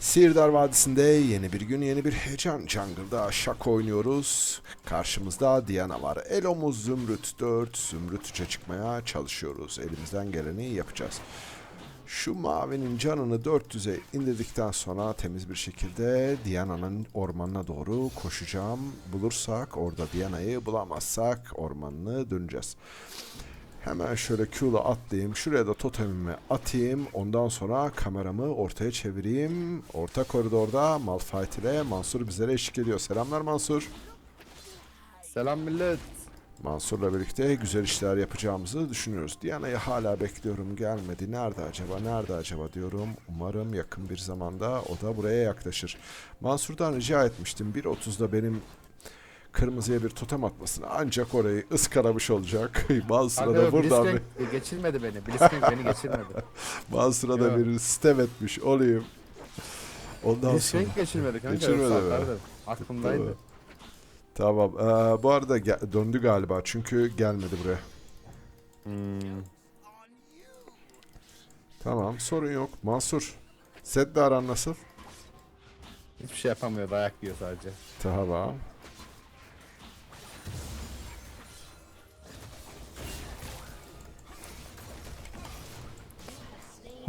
Sihirdar Vadisi'nde yeni bir gün yeni bir heyecan. Jungle'da şak oynuyoruz. Karşımızda Diana var. Elomuz Zümrüt 4. Zümrüt 3'e çıkmaya çalışıyoruz. Elimizden geleni yapacağız. Şu mavinin canını 400'e indirdikten sonra temiz bir şekilde Diana'nın ormanına doğru koşacağım. Bulursak orada Diana'yı bulamazsak ormanını döneceğiz. Hemen şöyle Q'la atlayayım. Şuraya da totemimi atayım. Ondan sonra kameramı ortaya çevireyim. Orta koridorda Malphite ile Mansur bizlere eşlik ediyor. Selamlar Mansur. Selam millet. Mansur'la birlikte güzel işler yapacağımızı düşünüyoruz. Diana'yı hala bekliyorum gelmedi. Nerede acaba nerede acaba diyorum. Umarım yakın bir zamanda o da buraya yaklaşır. Mansur'dan rica etmiştim 1.30'da benim kırmızıya bir totem atmasını ancak orayı ıskalamış olacak. Mansur'a da Kanka buradan bir, geçirmedi beni. Blitzcrank beni geçirmedi. Mansur'a da Yok. bir sistem etmiş olayım. Ondan sonra... Blitzcrank geçirmedi kanka. Geçirmedi mi? Aklımdaydı. Tamam. Ee, bu arada ge- döndü galiba çünkü gelmedi buraya. Hmm. Tamam sorun yok. Mansur. Sed'le aran nasıl? Hiçbir şey yapamıyor. Dayak yiyor sadece. Tamam.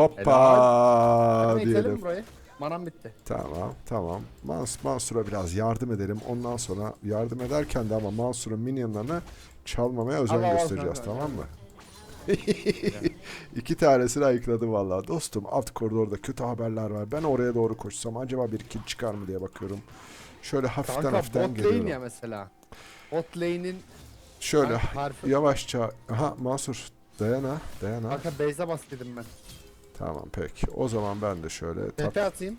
Hoppa itelim diyelim. burayı. Manam bitti. Tamam tamam. Mans Mansur'a biraz yardım edelim. Ondan sonra yardım ederken de ama Mansur'un minyonlarını çalmamaya özen göstereceğiz kanka, tamam mı? İki tanesini ayıkladım vallahi. Dostum alt koridorda kötü haberler var. Ben oraya doğru koşsam acaba bir kill çıkar mı diye bakıyorum. Şöyle hafiften Kanka hafiften bot geliyorum. lane ya mesela. Bot lane'in Şöyle Kanka, harfi- yavaşça. Aha Mansur dayana dayana. Kanka base'e bas dedim ben. Tamam peki. O zaman ben de şöyle tap... TP atayım.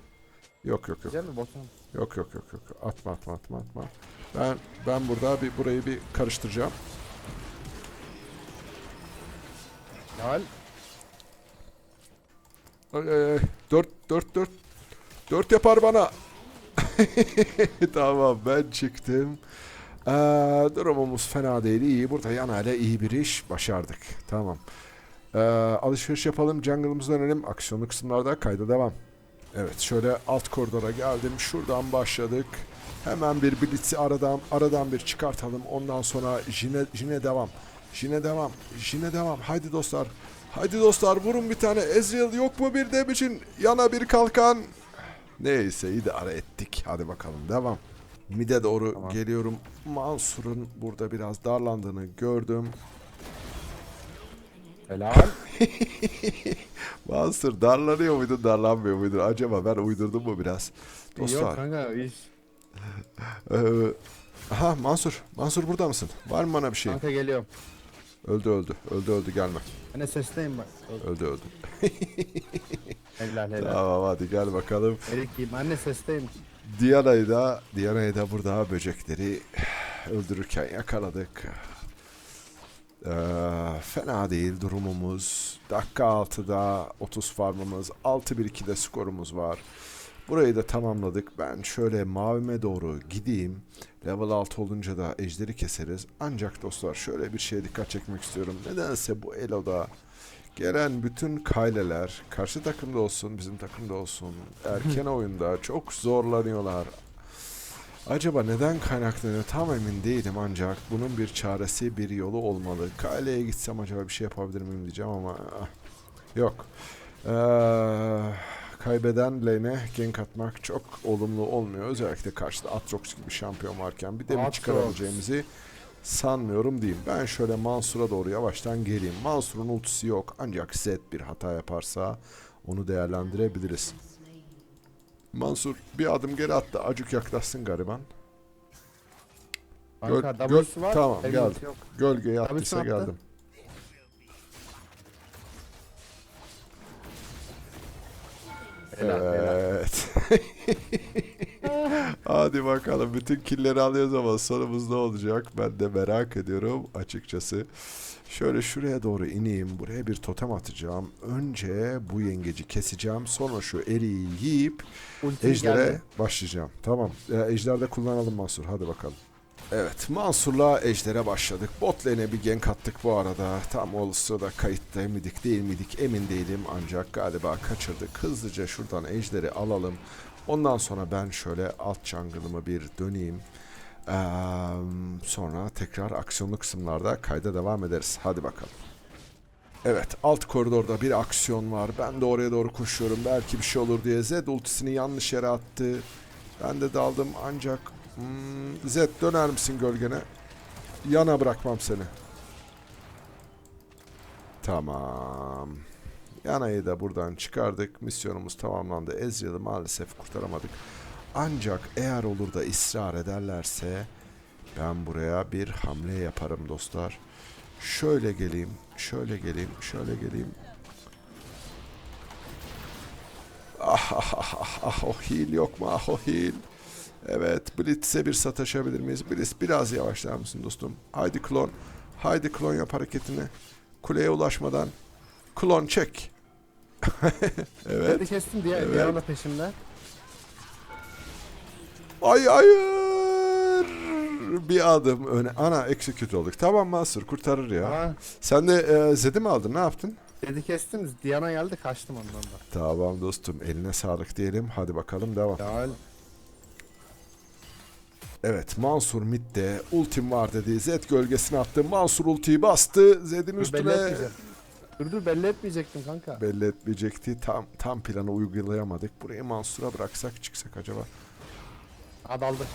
Yok yok yok. Güzel mi botum? Yok yok yok yok. Atma atma atma atma. Ben ben burada bir burayı bir karıştıracağım. Lal. Ee, 4 4 4 4 yapar bana. tamam ben çıktım. Ee, durumumuz fena değil iyi. Burada yana ile iyi bir iş başardık. Tamam. Ee, alışveriş yapalım. Jungle'ımıza dönelim. Aksiyonlu kısımlarda kayda devam. Evet şöyle alt koridora geldim. Şuradan başladık. Hemen bir Blitz'i aradan, aradan bir çıkartalım. Ondan sonra Jine, Jine devam. Jine devam. Jine devam. Haydi dostlar. Haydi dostlar vurun bir tane. Ezreal yok mu bir dem için? Yana bir kalkan. Neyse idare ettik. Hadi bakalım devam. Mide doğru Tamam. geliyorum. Mansur'un burada biraz darlandığını gördüm. Helal. Mansur darlanıyor muydu darlanmıyor muydu? Acaba ben uydurdum mu biraz? Yok Dostlar. kanka iş. Ee, aha Mansur. Mansur burada mısın? Var mı bana bir şey? Kanka geliyorum. Öldü öldü. Öldü öldü gelme. Hani sesteyim bak. Öldü öldü. Helal helal. Tamam hadi gel bakalım. Erik yiyeyim. Anne sesteyim. Diana'yı da Diana'yı da burada böcekleri öldürürken yakaladık. Ee, fena değil durumumuz. Dakika 6'da 30 farmımız, 6-1-2'de skorumuz var. Burayı da tamamladık. Ben şöyle mavime doğru gideyim. Level 6 olunca da ejderi keseriz. Ancak dostlar şöyle bir şeye dikkat çekmek istiyorum. Nedense bu Elo'da gelen bütün kayleler karşı takımda olsun bizim takımda olsun erken oyunda çok zorlanıyorlar. Acaba neden kaynaklanıyor tam emin değilim ancak bunun bir çaresi bir yolu olmalı. Kayleye gitsem acaba bir şey yapabilir miyim diyeceğim ama ah, yok. Ee, kaybeden lane'e gank atmak çok olumlu olmuyor. Özellikle karşıda Atrox gibi şampiyon varken bir de mi Aatrox. çıkarabileceğimizi sanmıyorum diyeyim. Ben şöyle Mansur'a doğru yavaştan geleyim. Mansur'un ultisi yok ancak Zed bir hata yaparsa onu değerlendirebiliriz. Mansur bir adım geri attı. Acık yaklaşsın gariban. Kanka Göl- W'su göl- var. tamam, geldim. Yok. Gölgeye attıysa geldim. Helal helal. Evet. Hadi bakalım bütün killeri alıyoruz ama sonumuz ne olacak ben de merak ediyorum açıkçası. Şöyle şuraya doğru ineyim. Buraya bir totem atacağım. Önce bu yengeci keseceğim. Sonra şu eriği yiyip Ulti ejdere geldi. başlayacağım. Tamam. E, ejderde kullanalım Mansur. Hadi bakalım. Evet Mansur'la Ejder'e başladık. Bot lane'e bir gank attık bu arada. Tam o sırada kayıtta mıydık değil miydik emin değilim. Ancak galiba kaçırdık. Hızlıca şuradan Ejder'i alalım. Ondan sonra ben şöyle alt jungle'ımı bir döneyim. Eee, sonra tekrar aksiyonlu kısımlarda kayda devam ederiz. Hadi bakalım. Evet alt koridorda bir aksiyon var. Ben de oraya doğru koşuyorum. Belki bir şey olur diye. Zed ultisini yanlış yere attı. Ben de daldım ancak hmm, Zed döner misin gölgene? Yana bırakmam seni. Tamam. Yana'yı da buradan çıkardık. Misyonumuz tamamlandı. Ezreal'ı maalesef kurtaramadık. Ancak eğer olur da ısrar ederlerse ben buraya bir hamle yaparım dostlar. Şöyle geleyim, şöyle geleyim, şöyle geleyim. Ah ah ah ah ah o heal yok mu ah o heal. Evet Blitz'e bir sataşabilir miyiz? Blitz biraz yavaşlar mısın dostum? Haydi klon. Haydi klon yap hareketini. Kuleye ulaşmadan. Klon çek. evet. Hadi kestim diye Evet. Da peşimde. Ay hayır. Bir adım öne. Ana execute olduk. Tamam Mansur kurtarır ya. Aa, Sen de e, Zed'i mi aldın? Ne yaptın? dedi kestiniz. Diana geldi kaçtım ondan da. Tamam dostum. Eline sağlık diyelim. Hadi bakalım devam. Ya Evet Mansur midde ultim var dedi. Zed gölgesine attı. Mansur ultiyi bastı. Zed'in üstüne. Dur dur belli etmeyecektim kanka. belli etmeyecekti. Tam tam planı uygulayamadık. Burayı Mansur'a bıraksak çıksak acaba. Hadi aldı.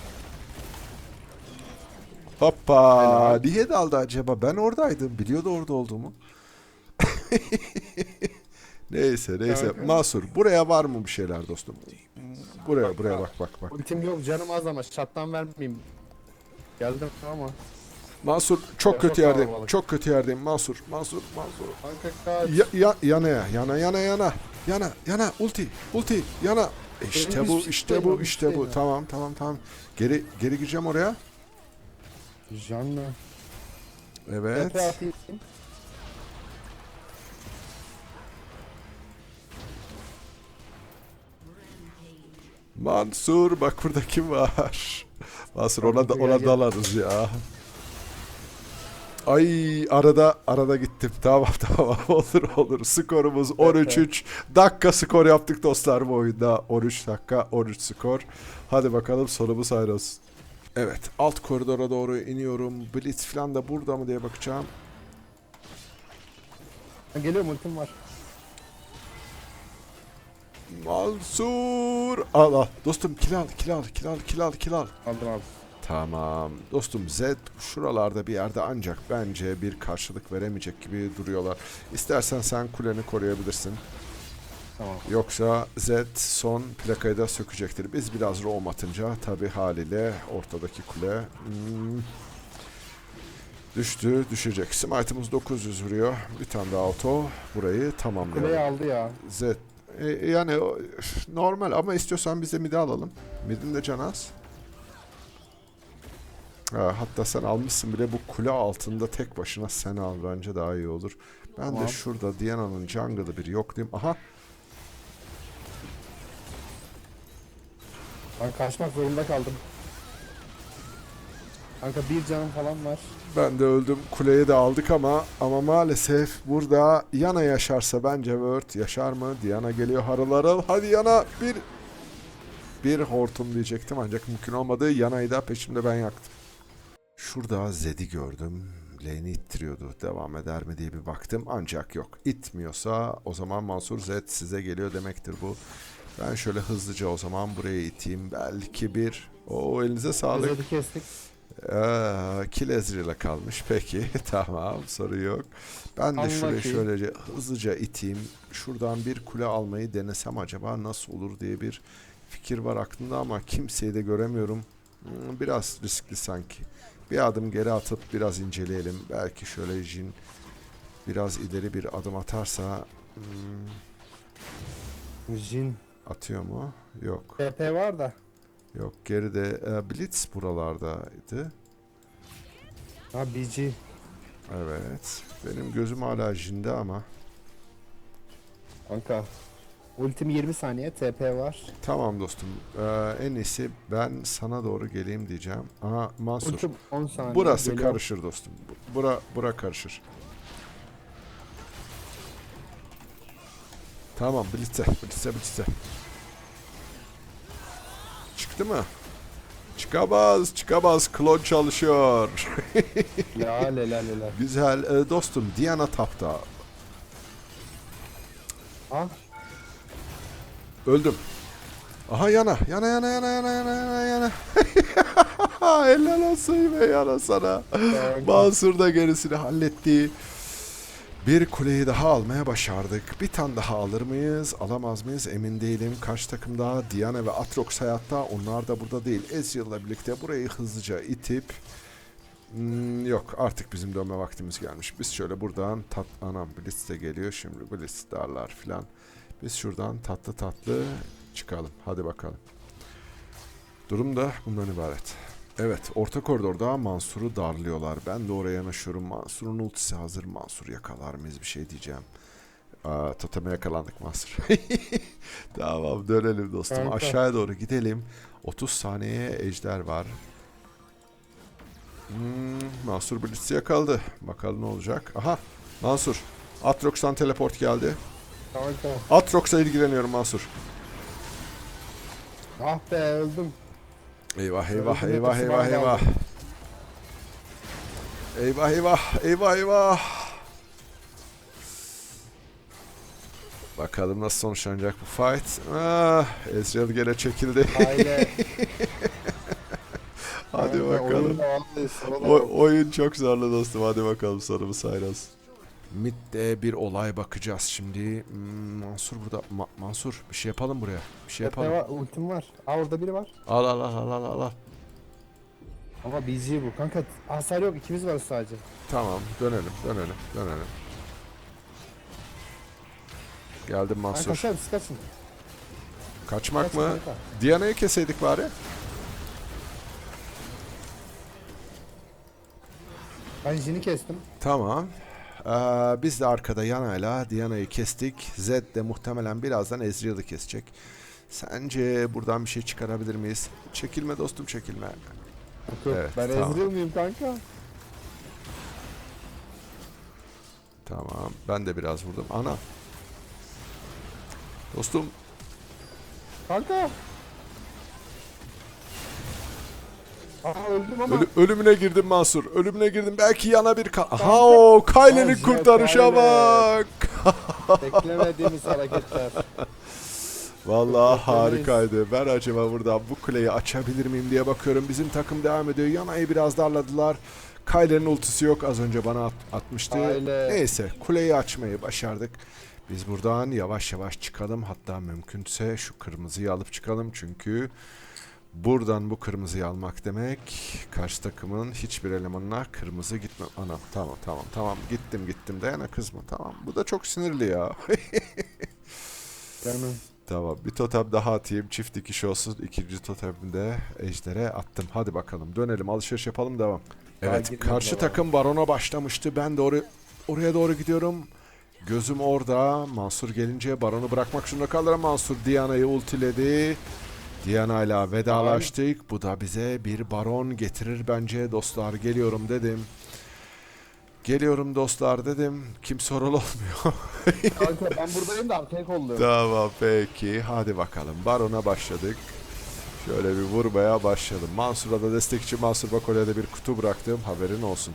Hoppa! Niye daldı acaba? Ben oradaydım. Biliyordu orada olduğumu. neyse neyse. Kanka. Mansur buraya var mı bir şeyler dostum? Buraya buraya bak bak bak. Ultim yok canım az ama şattan vermeyeyim. Geldim ama. Mansur çok Ya, kötü yerdeyim. kalabalık. Çok kötü yerdeyim. Mansur, Mansur, Mansur. Ya, ya, yana ya, yana yana yana. Yana yana ulti ulti yana. İşte bu işte bu işte bu. Tamam tamam tamam. Geri geri gireceğim oraya. Janna. Evet. Mansur bak burada kim var? Mansur ona da ona dalarız ya. Ay arada arada gittim. Tamam tamam olur olur. Skorumuz 13-3. Dakika skor yaptık dostlar bu oyunda. 13 dakika 13 skor. Hadi bakalım sonumuz hayır olsun. Evet alt koridora doğru iniyorum. Blitz falan da burada mı diye bakacağım. Ha, Geliyorum ultim var. Mansur. Al al. Dostum kill al kill al kill al kill al. Aldım abi. Tamam. Dostum Z şuralarda bir yerde ancak bence bir karşılık veremeyecek gibi duruyorlar. İstersen sen kuleni koruyabilirsin. Tamam. Yoksa Z son plakayı da sökecektir. Biz biraz roam atınca tabi haliyle ortadaki kule hmm, düştü, düşecek. Smite'ımız 900 vuruyor. Bir tane daha auto. Burayı tamamlayalım. Kuleyi aldı ya. Z. E, yani normal ama istiyorsan biz de midi alalım. Midin de canı az. Ha, hatta sen almışsın bile bu kule altında tek başına sen al bence daha iyi olur. Ben de Tamam. şurada Diana'nın jungle'ı bir yok diyeyim. Aha Ben kaçmak zorunda kaldım. Kanka bir canım falan var. ben de öldüm. Kuleyi de aldık ama ama maalesef burada Yana yaşarsa bence Word yaşar mı? Diana geliyor harıl. Hadi Yana bir bir hortum diyecektim ancak mümkün olmadı. Yana'yı da peşimde ben yaktım. Şurada Zed'i gördüm. Lane'i ittiriyordu. Devam eder mi diye bir baktım. Ancak yok. İtmiyorsa o zaman Mansur Zed size geliyor demektir bu. Ben şöyle hızlıca o zaman buraya iteyim. Belki bir... O elinize sağlık. Zed'i kestik. Ee, Kill Ezreal'a kalmış. Peki tamam sorun yok. Ben de şuraya şöylece hızlıca iteyim. Şuradan bir kule almayı denesem acaba nasıl olur diye bir fikir var aklımda ama kimseyi de göremiyorum. Hmm, Biraz riskli sanki. Bir adım geri atıp biraz inceleyelim. Belki şöyle Jin biraz ileri bir adım atarsa hmm, Jin. atıyor mu? Yok. TP var da. Yok geride e, Blitz buralardaydı. Ha BG. Evet. Benim gözüm hala Jin'de ama. Kanka. Ultim 20 saniye. TP var. Tamam dostum. Ee, en iyisi ben sana doğru geleyim diyeceğim. Aha Mansur. Ultim 10 saniye. Burası Geliyor. karışır dostum. Bu- Bura bura karışır. Tamam blitze blitze blitze. Çıktı mı? Çıkamaz çıkamaz klon çalışıyor. La la la la. Güzel Ee, dostum Diana tapta. Ah. Öldüm. Aha yana. Yana yana yana yana yana yana yana. Helal olsun be yana sana. Mansur da gerisini halletti. Bir kuleyi daha almaya başardık. Bir tane daha alır mıyız? Alamaz mıyız? Emin değilim. Kaç takım daha? Diana ve Atrox hayatta. Onlar da burada değil. Ezreal'la birlikte burayı hızlıca itip... Hmm, yok artık bizim dönme vaktimiz gelmiş. Biz şöyle buradan tat anam Blitz de geliyor şimdi Blitz darlar filan. Biz şuradan tatlı tatlı çıkalım. Hadi bakalım. Durum da bundan ibaret. Evet, orta koridorda Mansur'u darlıyorlar. Ben de oraya yanaşıyorum. Mansur'un ultisi hazır. Mansur yakalar mıyız bir şey diyeceğim. Aa, toteme yakalandık Mansur. tamam dönelim dostum. Kanka. Aşağıya doğru gidelim. 30 saniyeye ejder var. Hmm, Mansur Blitz'i yakaladı. Bakalım ne olacak. Aha Mansur. Atrox'tan teleport geldi. Kanka. Atrox'a ilgileniyorum Mansur. Ah be öldüm. Eyvah eyvah Öldüm, eyvah eyvah eyvah. Eyvah eyvah eyvah eyvah. Bakalım nasıl sonuçlanacak bu fight. Ah, Ezreal gene çekildi. Aile. Hadi bakalım. oyunda vallahi sorun O- yok. oyun çok zorlu dostum. Hadi bakalım sonumuz hayırlısı. Mid'de bir olay bakacağız şimdi. Hmm, Mansur burada. Ma- Mansur bir şey yapalım buraya. Bir şey yapalım. var, ultim var. Aa orada biri var. Al al al al al al. Ama BG bu. Kanka hasar yok. ikimiz var sadece. Tamam dönelim dönelim dönelim. Geldim Kanka Mansur. kaçar mısın? Kaçın. Kaçmak Kaç mı? kanka. Diana'yı keseydik bari. Ben Jin'i kestim. Tamam. Ee, biz de arkada Yana'yla Diana'yı kestik. Zed de muhtemelen birazdan Ezreal'ı kesecek. Sence buradan bir şey çıkarabilir miyiz? Çekilme dostum çekilme. Yok. Evet, ben tamam. Ezreal mıyım kanka? Tamam. Ben de biraz vurdum. Ana. Dostum Kanka. Öldüm ama. ölü- ölümüne girdim Mansur. Ölümüne girdim. Belki yana bir... Ka- Aha o Kayle'nin Azra kurtarışa bak. Beklemediğimiz hareketler. Vallahi harikaydı. Ben acaba buradan bu kuleyi açabilir miyim diye bakıyorum. Bizim takım devam ediyor. Yana'yı biraz darladılar. Kayle'nin ultisi yok. Az önce bana at- atmıştı. Kayle. Neyse kuleyi açmayı başardık. Biz buradan yavaş yavaş çıkalım. Hatta mümkünse şu kırmızıyı alıp çıkalım. Çünkü buradan bu kırmızıyı almak demek karşı takımın hiçbir elemanına kırmızı gitme. Anam tamam tamam tamam gittim gittim dayana kızma tamam. Bu da çok sinirli ya. Canım. Tamam bir totem daha atayım. Çift dikiş olsun. İkinci totemimi de ejdere attım. Hadi bakalım dönelim alışveriş yapalım devam. Evet karşı devam. takım barona başlamıştı. Ben de oraya, oraya doğru gidiyorum. Gözüm orada. Mansur gelince baronu bırakmak zorunda kalırım. Mansur Diana'yı ultiledi. Diana ile vedalaştık. Bu da bize bir baron getirir bence dostlar. Geliyorum dedim. Geliyorum dostlar dedim. Kim sorul olmuyor. Kanka ben buradayım da arkaya kolluyorum. Tamam peki. Hadi bakalım. Barona başladık. Şöyle bir vurmaya başladım. Mansur'a da destekçi Mansur bak oraya da bir kutu bıraktım. Haberin olsun.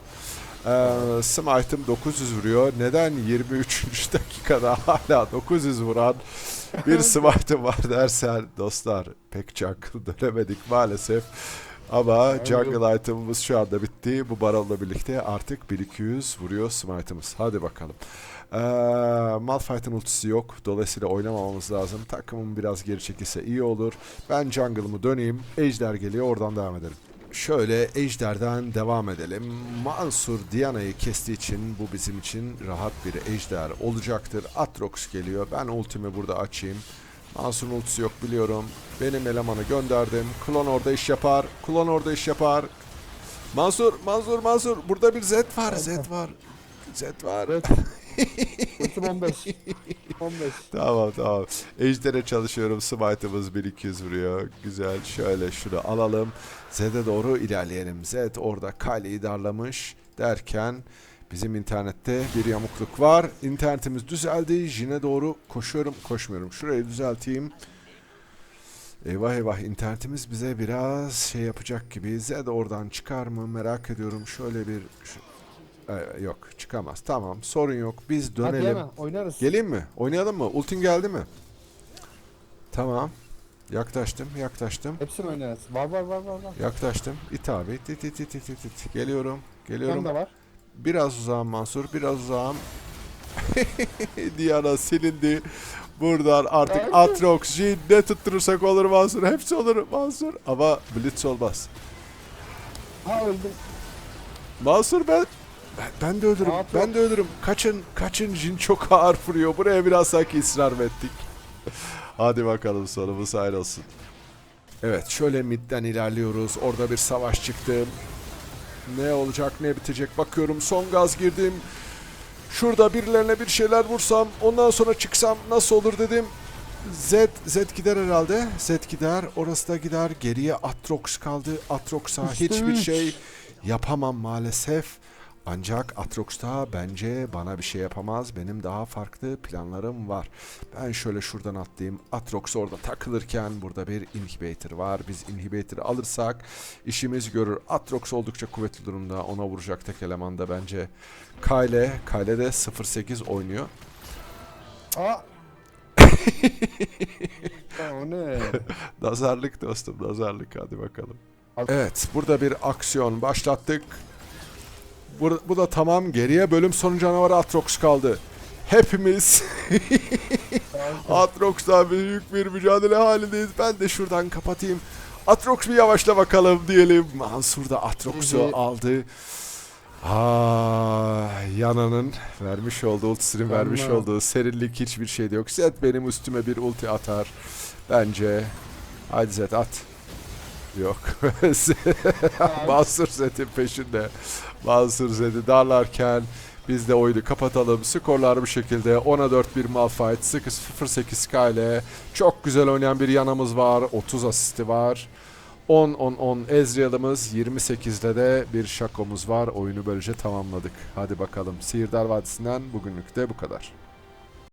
Ee, Smite'ım 900 vuruyor. Neden 23. dakikada hala 900 vuran bir Smite'ım var dersen dostlar pek jungle dönemedik maalesef. Ama jungle item'ımız şu anda bitti. Bu baronla birlikte artık 1200 vuruyor Smite'ımız. Hadi bakalım. Ee, Malphite'ın ultisi yok. Dolayısıyla oynamamamız lazım. Takımım biraz geri çekilse iyi olur. Ben jungle'ımı döneyim. Ejder geliyor. Oradan devam edelim. Şöyle Ejder'den devam edelim. Mansur Diana'yı kestiği için bu bizim için rahat bir Ejder olacaktır. Atrox geliyor. Ben ultimi burada açayım. Mansur'un ultisi yok biliyorum. Benim elemanı gönderdim. Klon orada iş yapar. Klon orada iş yapar. Mansur, Mansur, Mansur. Burada bir Z var, Z var. Z var. Ultim 15. 15. Tamam tamam. Ejder'e çalışıyorum. Smite'ımız 1200 vuruyor. Güzel. Şöyle şunu alalım. Zed'e doğru ilerleyelim. Zed orada Kale'yi darlamış derken bizim internette bir yamukluk var. İnternetimiz düzeldi. Jin'e doğru koşuyorum. Koşmuyorum. Şurayı düzelteyim. Eyvah eyvah internetimiz bize biraz şey yapacak gibi. Zed oradan çıkar mı merak ediyorum. Şöyle bir... Ee, yok çıkamaz. Tamam sorun yok. Biz Hadi dönelim. hemen oynarız. Geleyim mi? Oynayalım mı? Ultin geldi mi? Tamam. Yaklaştım, yaklaştım. Hepsini oynarız. Var var var var. var. Yaklaştım. İt abi. İt it it it it it it. Geliyorum. Sen Geliyorum. de var. Biraz uzağım Mansur. Biraz uzağım. Diana silindi. Buradan artık Ay. Atrox, Jin ne tutturursak olur Mansur. Hepsi olur Mansur. Ama Blitz olmaz. Ha öldüm. Mansur ben ben, ben de ölürüm. Rahat ben de ölürüm. Kaçın, kaçın Jin çok ağır vuruyor. Buraya biraz sanki ısrar mı ettik? Hadi bakalım sonumuz hayır olsun. Evet şöyle midden ilerliyoruz. Orada bir savaş çıktı. Ne olacak ne bitecek bakıyorum. Son gaz girdim. Şurada birilerine bir şeyler vursam ondan sonra çıksam nasıl olur dedim. Z, Z gider herhalde. Z gider. Orası da gider. Geriye Atrox kaldı. Atrox'a hiçbir şey yapamam maalesef. Ancak Atrox'ta bence bana bir şey yapamaz. Benim daha farklı planlarım var. Ben şöyle şuradan atlayayım. Atrox orada takılırken burada bir inhibitor var. Biz inhibitor'ı alırsak işimiz görür. Atrox oldukça kuvvetli durumda. Ona vuracak tek eleman da bence Kyle. Kyle de 0-8 oynuyor. Aa. O ne? Nazarlık dostum nazarlık hadi bakalım. Al- Evet burada bir aksiyon başlattık. Bu, bu da tamam geriye bölüm sonu canavarı Atrox kaldı. Hepimiz Atrox'la büyük bir mücadele halindeyiz. Ben de şuradan kapatayım. Atrox bir yavaşla bakalım diyelim. Mansur da Atrox'u aldı. Aa, Yana'nın vermiş olduğu ultisinin vermiş olduğu serinlik hiçbir şeyde yok. Zed benim üstüme bir ulti atar. Bence. Haydi Zed at. Yok. Mansur Zed'in peşinde. Mansur Zed'i darlarken biz de oyunu kapatalım. Skorlar bu şekilde. 10'a 4 bir Malphite. 0-8 Sky ile. Çok güzel oynayan bir yanımız var. 30 asisti var. 10-10-10 Ezreal'ımız 28'de de bir şakomuz var. Oyunu böylece tamamladık. Hadi bakalım. Sihirdar Vadisi'nden bugünlük de bu kadar.